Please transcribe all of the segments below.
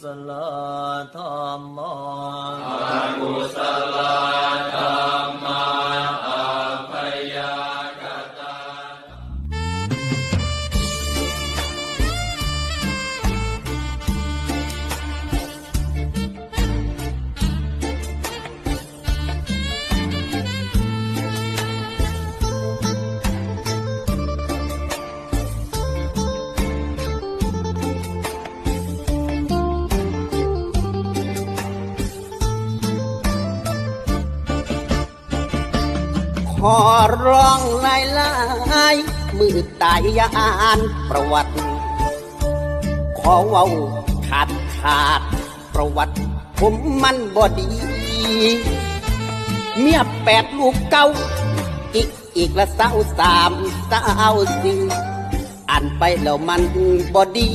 สลาธรรมะกุศลธรรม ขอร้องลายลายมือตายยาอ่านประวัติ ขอเว้าขาดขาดประวัติ ผมมันบ่ดี เมียแปดลูกเก้าอีกอีกละสาสามสาสี่อ่านไปแล้วมันบ่ดี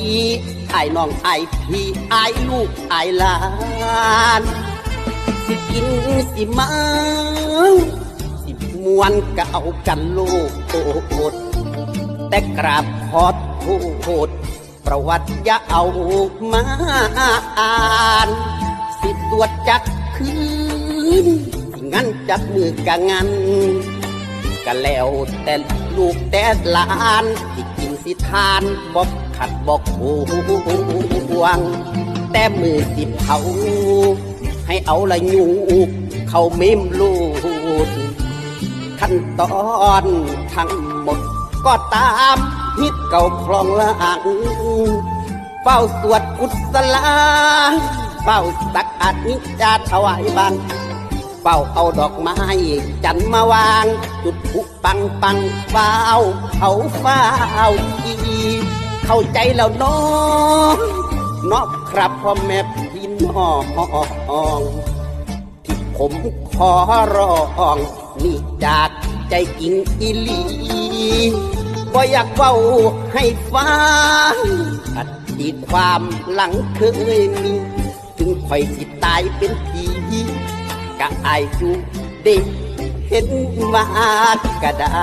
ไอ้น้องไอ้พี่ไอ้ลูกไอ้หลาน สิกินสิมา มวนก็เอากันลูกโอดแต่กราบขอโทษประวัติอย่าเอามาอ่านสิตรวจจักคืนงั้นจับมือกะงันก็แล้วแต่ลูกแต่หลานสิกินสิทานบอกขัดบอกห่วง แต่มือสิเผาให้เอาละยูเขาเมมลูด ขั้นตอนทั้งหมด ก็ตามฮิตเก่าคลองลางเฝ้าสวดกุศลาเฝ้าสักอานิจาถวายบังเฝ้าเอาดอกไม้จันมาวาง จุดผุปังปังเฝ้าเขาเฝ้าอีเข้าใจแล้วน้องนอกครับพ่อแม่พี่น้องที่ผมขอร้อง นี่จากใจจริงอีหลีบ่อยากเว้าให้ฟังอดีตความหลังเคยมีถึงข่อยสิตายเป็นผีกะอายจูเด็กเห็นมาก็ได้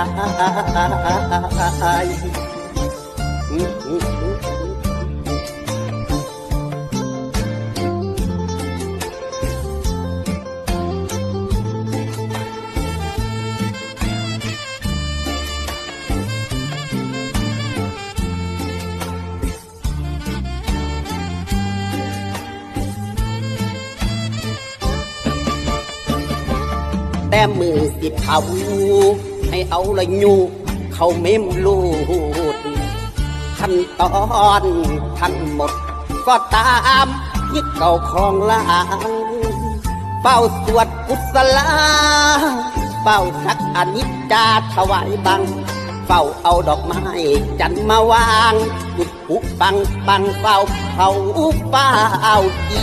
แต่มือสิเผาให้เอาละยูเขาเมมลูดขั้นตอนทั้งหมด ก็ตามยึดเก่าครองลางเป้าสวดกุศลาเป้าสักอนิจจาถวายบังเฝ้าเอาดอกไม้จันทร์มาวางจุดปุปังปังเฝ้าเผาเฝ้าอี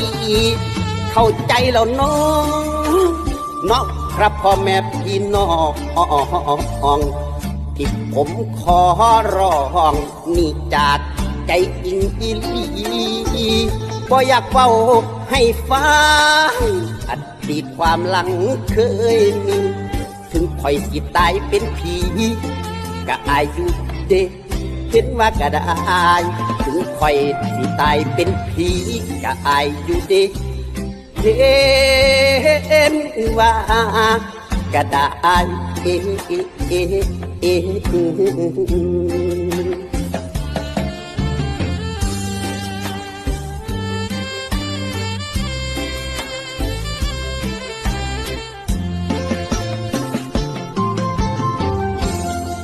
เข้าใจแล้วน้องเนาะ ครับพ่อแม่พี่น้องที่ผมขอร้องนี่จากใจจริงอีลีบ่อยากเฝ้าให้ฟังอดีตความหลังเคยมี ถึงคอยสิตายเป็นผีก็อายุเด็กเห็นว่าก็ได้ถึงคอยสิตายเป็นผีก็อายุเด็ก เห็นว่ากระด้เอะเอะเอะเอะ